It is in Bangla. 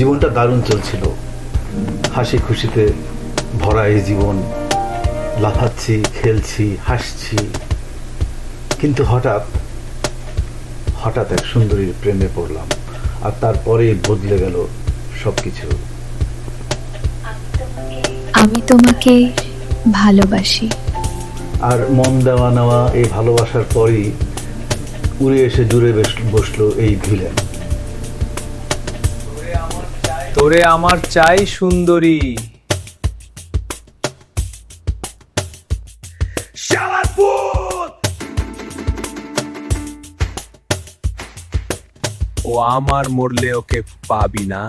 জীবনটা দারুণ চলছিল। হাসি খুশিতে ভরা এই জীবন। লাফাচ্ছি খেলছি হাসছি। কিন্তু হঠাৎ হঠাৎ এক সুন্দরীর প্রেমে পড়লাম। আর তারপরে বদলে গেল সবকিছু। আমি তোমাকে ভালোবাসি। আর মন দেওয়া নেওয়া এই ভালোবাসার পরই উড়ে এসে জুড়ে বসল এই ভিলেন। তোরে আমার চাই সুন্দরী। ও আমার মরলে ওকে পাবি না।